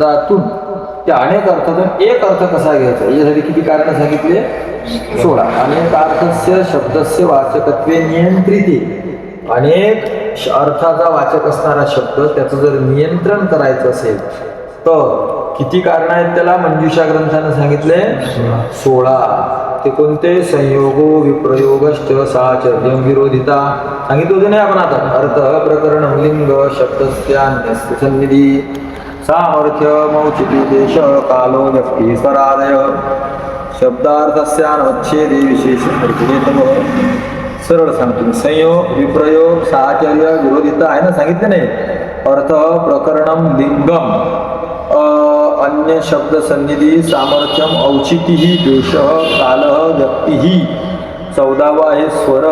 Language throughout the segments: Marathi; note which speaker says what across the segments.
Speaker 1: शब्दातून त्या अनेक अर्थातून एक अर्थ कसा घ्यायचा? यासाठी किती कारण सांगितले? सोळा. अनेक अर्थस्य शब्दस्य वाचकत्वे नियंत्रिते. अनेक अर्थाचा वाचक असणारा शब्द त्याचं जर नियंत्रण करायचं असेल तर किती कारण आहेत त्याला मंजुषा ग्रंथानं सांगितले? सोळा. ते कोणते? संयोगो विप्रयोगश्च साचर्यम विरोधिता. सांगितलं होतं नाही आपण आता? अर्थ प्रकरण लिंग शब्दस्यान्यस्य सन्निधी. सामर्थ्य मौचिती देश कालो व्यक्ती स्वरादय। शब्दार्थस्यानवच्छेदी विशेष सरळ सांगतो मी. संयोग विप्रयोग साहचर्य विरोधिता आहे ना सांगितलं नाही? अर्थ प्रकरणम लिंगम अन्य शब्द सन्निधी सामर्थ्यम औचितीही देश काल व्यक्तीही चौदावा आहे स्वर।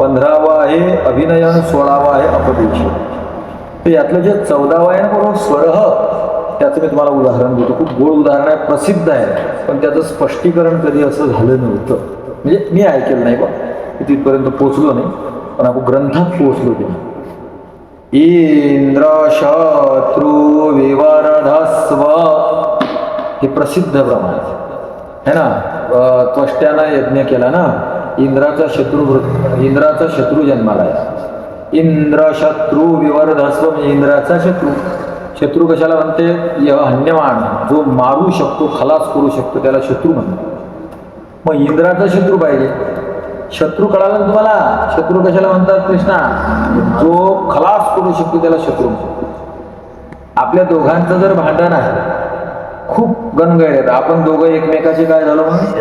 Speaker 1: पंधरावा आहे अभिनयन सोळावा आहे अपदेश। तर यातलं जे चौदावं आहे ना बरोबर स्वरह त्याचं मी तुम्हाला उदाहरण देतो. खूप गोड उदाहरण आहे प्रसिद्ध आहे. पण त्याचं स्पष्टीकरण कधी असं झालं नव्हतं. म्हणजे मी ऐकलं नाही बा. तिथपर्यंत पोचलो नाही पण आपण ग्रंथात पोचलो ते इंद्र शत्रू विवरधस्व हे प्रसिद्ध प्रमाण आहे. ना? त्वष्ट्यानं यज्ञ केला ना इंद्राचा शत्रू इंद्राचा शत्रू जन्माला आहे इंद्र शत्रू विवर्धस्व म्हणजे इंद्राचा शत्रू. शत्रू कशाला म्हणते? य हन्यमान जो मारू शकतो खलास करू शकतो त्याला शत्रू म्हणतात. मग इंद्राचा शत्रू पाहिजे. शत्रू कळाला ना तुम्हाला? शत्रू कशाला म्हणतात कृष्णा? जो खलास करू शकतो त्याला शत्रू म्हणतात. आपल्या दोघांचं जर भांडण आहे खूप गणगैर आहेत. आपण दोघं एकमेकाचे काय झालो म्हणून?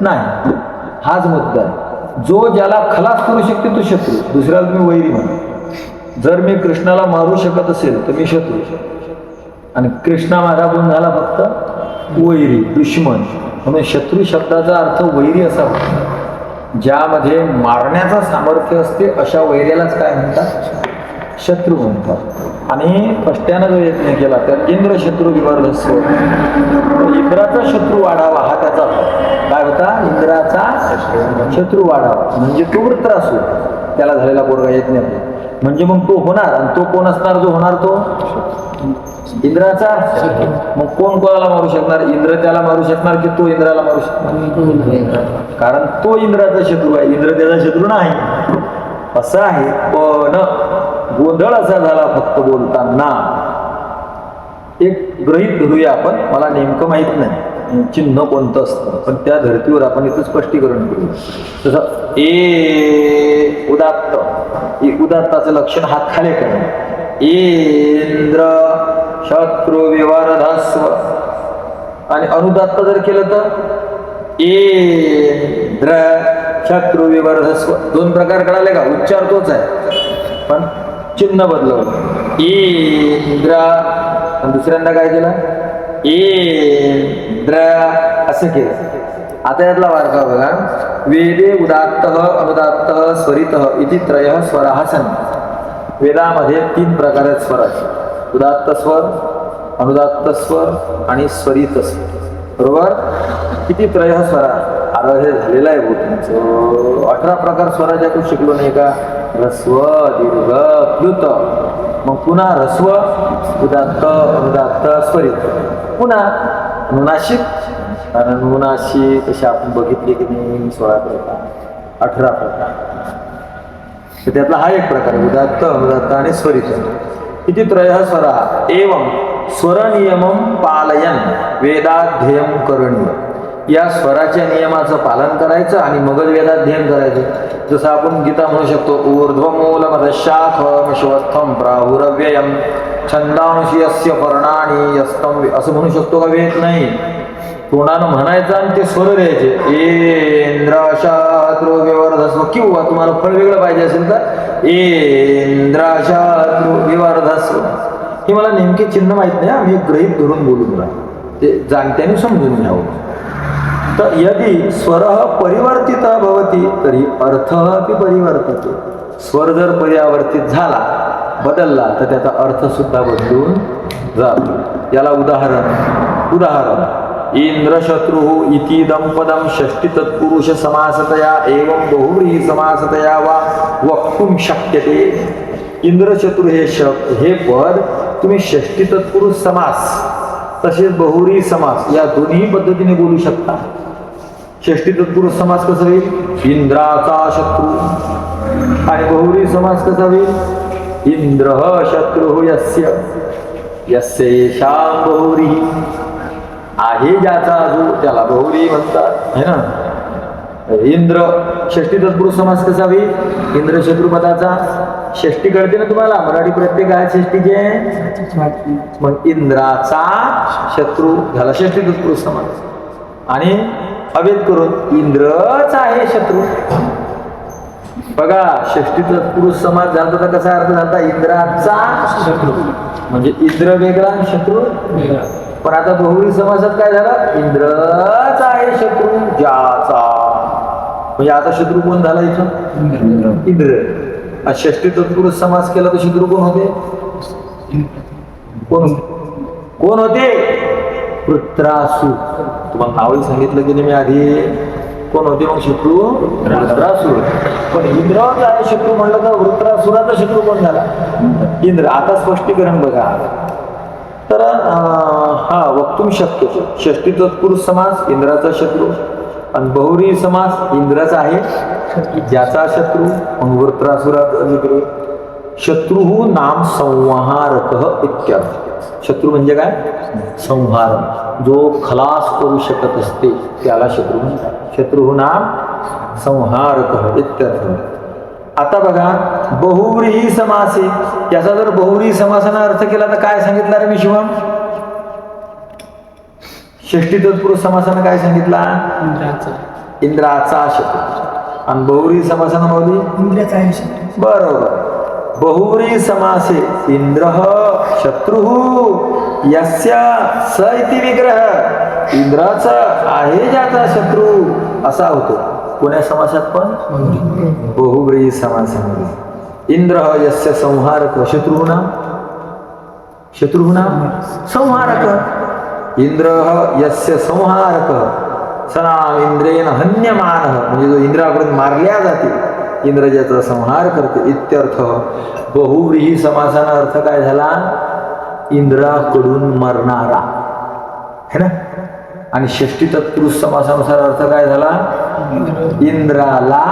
Speaker 1: नाही. हाच मुद्दा आहे. जो ज्याला खलास करू शकते तो शत्रू. दुसऱ्याला तुम्ही वैरी म्हणा. जर मी कृष्णाला मारू शकत असेल तर मी शत्रू. आणि कृष्णा माझा गुण झाला फक्त वैरी दुश्मन. म्हणून शत्रू शब्दाचा अर्थ वैरी असा होता. ज्यामध्ये मारण्याचं सामर्थ्य असते अशा वैर्यालाच काय म्हणतात? शत्रू म्हणतात. आणि पष्ट्यानं जो यत्न केला तर इंद्र शत्रू विवर्धस्व इंद्राचा शत्रू वाढावा हा त्याचा काय होता? इंद्राचा शत्रू वाढावा. म्हणजे तो वृत्रासू त्याला झालेला पोरगा यज्ञ म्हणजे मग तो होणार आणि तो कोण असणार? जो होणार तो? इंद्राचा मग कोण कोणाला मारू शकणार? इंद्र त्याला मारू शकणार की तो इंद्राला मारू शकणार? कारण तो इंद्राचा शत्रू आहे. इंद्र त्याचा शत्रू नाही. असं आहे. पण गोंधळ असा झाला फक्त बोलताना. एक ग्रहित धरूया आपण मला नेमकं माहीत नाही. चिन्ह कोणतं असतं? पण त्या धर्तीवर आपण इथं स्पष्टीकरण करू. तसं ए उदात्त. उदात्ताचं लक्षण हात खाली करणं इंद्र शत्रू विवारधास्व. आणि अनुदात्त जर केलं तर? इंद्र शत्रू विवर्धस्व. दोन प्रकार कळाले का? उच्चार तोच आहे. पण चिन्ह बदलवलं इंद्र दुसऱ्यांदा काय केलं? इंद्र असं केलं. आता यातला वारका बघा. वेदे उदात्त अनुदात्त स्वरित इति त्रय स्वरा सन्ति वेदामध्ये तीन प्रकार आहेत स्वराचे उदात्त स्वर अनुदात्त स्वर आणि स्वरित स्वर. बरोबर? किती त्रय स्वरा? हे झालेलं आहे तुमचं अठरा प्रकार स्वराचे आपण शिकलो नाही का? ह्रस्व दीर्घ प्लुत. मग पुन्हा ह्रस्व उदात्त अनुदात्त स्वरित. पुन्हा नुनाशिक कारण नुनाशी तशी आपण बघितली की नाही सोळा प्रकार अठरा प्रकार. तर त्यातला हा एक प्रकार आहे उदात्त अनुदात्त आणि स्वरित. किती त्रय स्वरा. एवं स्वरनियम पालयन वेदाध्ययन करणीय या स्वराच्या नियमाचं पालन करायचं आणि मगच वेदाध्ययन करायचं. जसं आपण गीता म्हणू शकतो ऊर्ध्वमूलमदशाख विश्वस्थम प्राहुरव्ययम छंदांशी अस्य पर्णाणी यस्तम असं म्हणू शकतो का वेद? नाही. तोंडानं म्हणायचं आणि ते स्वर द्यायचे. इंद्राशात्रो विवर्धस्व किंवा तुम्हाला फळ वेगळं पाहिजे असेल तर इंद्राशात्रो विवर्धस्व हे मला नेमके चिन्ह माहीत नाही आम्ही मी ग्रहित धरून बोलून राहा ते जाणत्याने समजून घ्यावं. तर यदि स्वर परिवर्तित भवती तरी अर्थ अपि परिवर्तते. स्वर जर परिवर्तित झाला बदलला तर त्याचा अर्थ सुद्धा बदलून जातो. याला उदाहरण उदाहरण. इंद्रशत्रू इति दंपदम षष्टी तत्पुरुष समासतया एवं बहुव्रीही समासतया वा वक्तुम शक्यते. इंद्रशत्रू हे शब्द हे पद तुम्ही षष्टी तत्पुरुष समास तसेच बहुरी समास या दोन्ही पद्धतीने बोलू शकता. षष्टी तत्पुरुष समास कसा होईल? इंद्राचा शत्रू. आणि बहुरी समास कसा होईल? इंद्र शत्रू यस्य. यस्य येषां बहुरी. आहे ज्याचा जो त्याला बहुरी म्हणतात. है ना? इंद्र षष्टी तत्पुरुष समास कसा होईल? इंद्र शत्रुपदाचा षष्टी कळते ना तुम्हाला? मराठी प्रत्येक आहे षष्टीचे. मग इंद्राचा शत्रू झाला षष्टी तत्पुरुष समास. आणि अभेद करून इंद्रच आहे शत्रू. बघा षष्टी तत्पुरुष समाज झाला तर कसा अर्थ झाला? इंद्राचा शत्रू. म्हणजे इंद्र वेगळा शत्रू वेगळा. पण आता बहुरी समाजात काय झालं? इंद्रच आहे शत्रू ज्याचा. म्हणजे आता शत्रू कोण झाला इथं? इंद्र. षष्टी तत्पुरुष समास केला तर शत्रू कोण होते? कोण कोण होते? वृत्रासू. तुम्हाला नावही सांगितलं की मी आधी. कोण होते मग शत्रू? वृत्रासूर पण इंद्रावर शत्रू म्हणलं तर वृत्रासुराचा शत्रू कोण झाला? इंद्र. आता स्पष्टीकरण बघा. तर हा वक्तुम शक्य. षष्टी तत्पुरुष समास इंद्राचा शत्रू. आणि बहुरी समास इंद्राचा आहे. ज्याचा शत्रू मग वृत्रासुराचा शत्रू. शत्रू नाम संहारक इत्यार्थ। शत्रू म्हणजे काय? संहार। जो खलास करू शकत असते त्याला शत्रू म्हणतात। शत्रू नाम संहारक इत्यार्थ। आता बघा बहुव्रीही समास। आहे याचा जर बहुव्रीही समासानं अर्थ केला तर काय सांगितलं रे मी शिवम? षष्टी तत्पुरुष समासानं काय सांगितला? इंद्राचा। शत्रू। आणि बहुव्रीही समासानं माऊली बरोबर। बहुव्री समासे इंद्र शत्रू यस्या स इति विग्रह। इंद्राचा आहे ज्याचा शत्रू असा होतो. कोण्या समासात पण? बहुव्री समासामध्ये. इंद्र यस्य संहारक शत्रुना शत्रुना संहारक. इंद्र यस्य संहारक. सनाम इंद्रेन हन्यमान. म्हणजे जो इंद्राकडून मारल्या जाते इंद्र ज्याचा संहार करते. इत्यर्थ बहुव्रीही समासाचा अर्थ काय झाला? इंद्राकडून मरणारा. है ना? आणि षष्टी तत्पुरुष समासानुसार अर्थ काय झाला? इंद्राला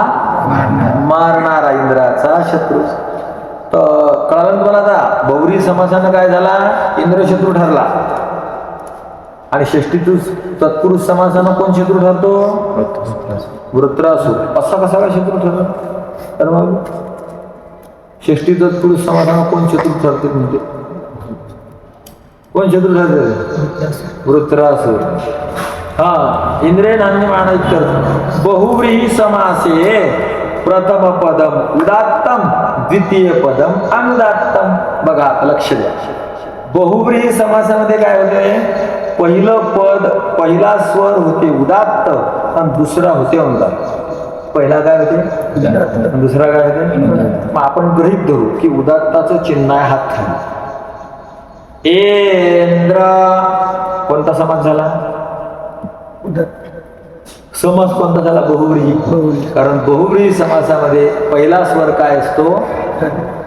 Speaker 1: मारणारा इंद्राचा शत्रू. तर कळालं तुम्हाला आता? बहुरी समासानं काय झाला? इंद्र शत्रू ठरला. आणि षष्टी तत्पुरुष समासानं कोण शत्रू ठरतो? वृत्रासूर. असा कसा काय शत्रू ठरला तर मग षष्टी तत्पुरुष समाधान कोण शत्रू ठरते म्हणजे कोण शत्रू ठरते वृत्रास हा इंद्रे नान्य माना बहुव्रीही समासे प्रथम पदम उदात्तम द्वितीय पदम अनुदात्तम. बघा लक्ष द्या. बहुव्रीही समासामध्ये काय होते? पहिलं पद पहिला स्वर होते उदात्त आणि दुसरा होते अनुदात्त. पहिला काय होते? दुसरा काय होते? मग आपण गृहित धरू की उदात्ताचं चिन्ह आहे हात खाली. इंद्र कोणता समास झाला? समास कोणता झाला? बहुव्रीही. कारण बहुव्रीही समासामध्ये पहिला स्वर काय असतो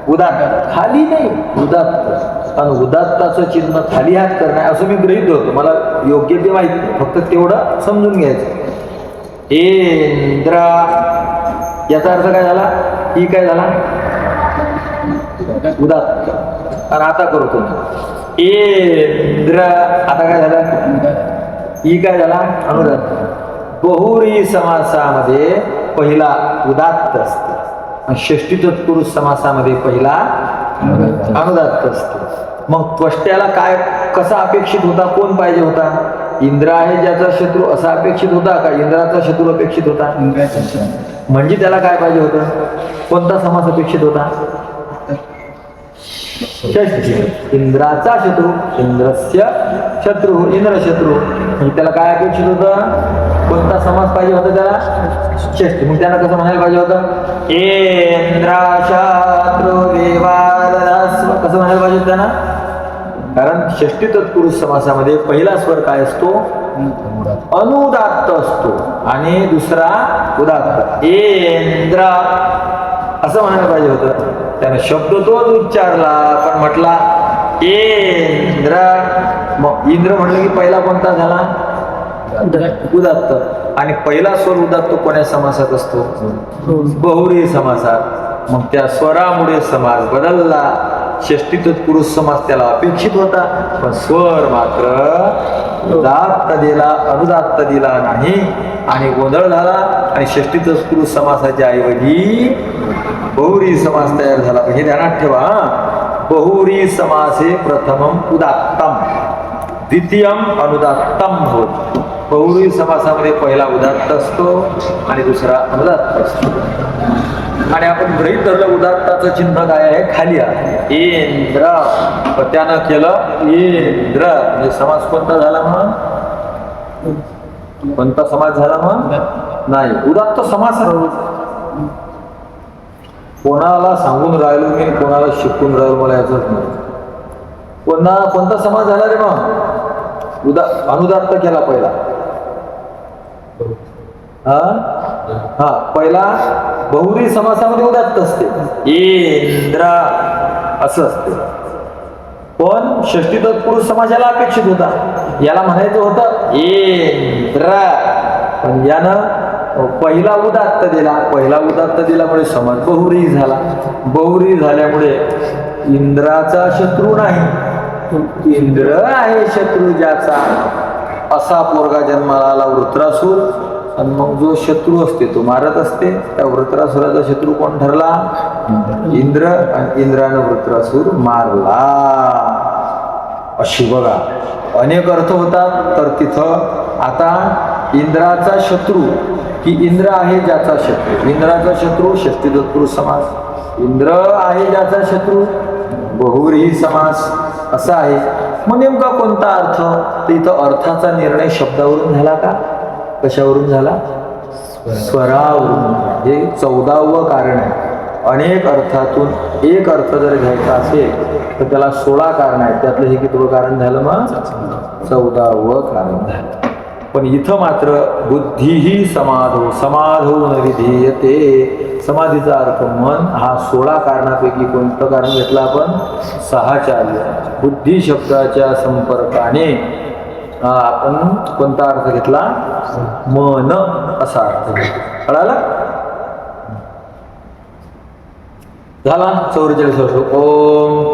Speaker 1: उदात्त. खाली नाही उदात्त. आणि उदात्ताचं चिन्ह खाली हात करणं असं मी गृहित धरतो. मला योग्य ते माहीत नाही. फक्त तेवढं समजून घ्यायचं. इंद्र याचा अर्थ काय झाला? ही काय झाला? उदात्त आणि आता करतो इंद्र आता काय झालं? ही काय झाला? अनुदात्त बहुरी समासामध्ये पहिला उदात्त असते. आणि षष्टी तत्पुरुष समासामध्ये पहिला अनुदात्त असते. मग त्वष्ट्याला काय कसा अपेक्षित होता? कोण पाहिजे होता? इंद्र आहे ज्याचा शत्रू असा अपेक्षित होता का? इंद्राचा शत्रू अपेक्षित होता. म्हणजे त्याला काय पाहिजे होतं? कोणता समास अपेक्षित होता? इंद्राचा शत्रू इंद्रस्य शत्रू इंद्र शत्रू म्हणजे त्याला काय अपेक्षित होतं? कोणता समास पाहिजे होता त्याला? षष्ठी. मग त्याला कसं म्हणायला पाहिजे होतं? इंद्र शत्रू कसं म्हणायला पाहिजे होतं त्यांना कारण षष्टी तत्पुरुष समासामध्ये पहिला स्वर काय असतो? अनुदात्त असतो. आणि दुसरा उदात्त. इंद्र असं म्हणायला पाहिजे होतं. त्याने शब्द तोच उच्चारला पण म्हटला इंद्र मग इंद्र म्हणलं की पहिला कोणता झाला? उदात्त. आणि पहिला स्वर उदात्त कोण्या समासात असतो? बहुरी समासात. मग त्या स्वरामुळे समास बदलला. षष्टी तत्पुरुष समास त्याला अपेक्षित होता पण स्वर मात्र उदात्त दिला अनुदात्त दिला नाही आणि गोंधळ झाला आणि षष्टी तत्पुरुष समासाच्या ऐवजी बहुरी समास तयार झाला. हे ध्यानात ठेवा बहुरी समासे प्रथम उदात्तम द्वितीयम अनुदात्तम होत. बहुरी समासामध्ये पहिला उदात्त असतो आणि दुसरा अनुदात्त असतो. आणि आपण गृहित धरलं उदात्ताचं चिन्ह काय आहे? खाली आहे. इंद्र. पण त्यानं केलं इंद्र. म्हणजे समास कोणता झाला मग? कोणता समाज झाला मग? नाही. उदात्त समास कोणाला सांगून राहिलो मी कोणाला शिकून राहिलो मला याचंच नाही. कोणा कोणता समाज झाला रे मग? उदा अनुदात्त केला पहिला. हा? हा पहिला बहुरी समासामध्ये उदात्त असते. इंद्रा असं असते. पण षष्टी तत्पुरुष समाजाला अपेक्षित होता. याला म्हणायचं होतं इंद्रा. पण यानं पहिला उदात्त दिला. पहिला उदात्त दिल्यामुळे समाज बहुरी झाला. बहुरी झाल्यामुळे इंद्राचा शत्रू नाही. इंद्र आहे शत्रू ज्याचा. असा पोरगा जन्माला आला वृत्रासूर. आणि मग जो शत्रू असते तो मारत असते. त्या वृत्रासुराचा शत्रू कोण ठरला? इंद्र. आणि इंद्रानं वृत्रासूर मारला. अशी बघा अनेक अर्थ होतात तर तिथं आता इंद्राचा शत्रू की इंद्र आहे ज्याचा शत्रू? इंद्राचा शत्रू षष्टी तत्पुरुष समास. इंद्र आहे ज्याचा शत्रू? बहुरी समास. असा आहे. मग नेमका कोणता अर्थ? तर इथं अर्थाचा निर्णय शब्दावरून झाला का? कशावरून झाला? स्वरावरून. हे चौदावं कारण आहे. अनेक अर्थातून एक अर्थ जर घ्यायचा असेल तर त्याला सोळा कारण आहेत. त्यातलं हे कितवं कारण झालं मग? चौदावं कारण झालं. पण इथं मात्र बुद्धीही समाधो समाधो न विधेयते समाधीचा अर्थ मन हा सोळा कारणापैकी कोणतं कारण घेतलं आपण? सहाचार्य. बुद्धी शब्दाच्या संपर्काने आपण कोणता अर्थ घेतला? मन असा अर्थ घेतला कळाला? झाला? चौवेचाळीस वर्ष ओम.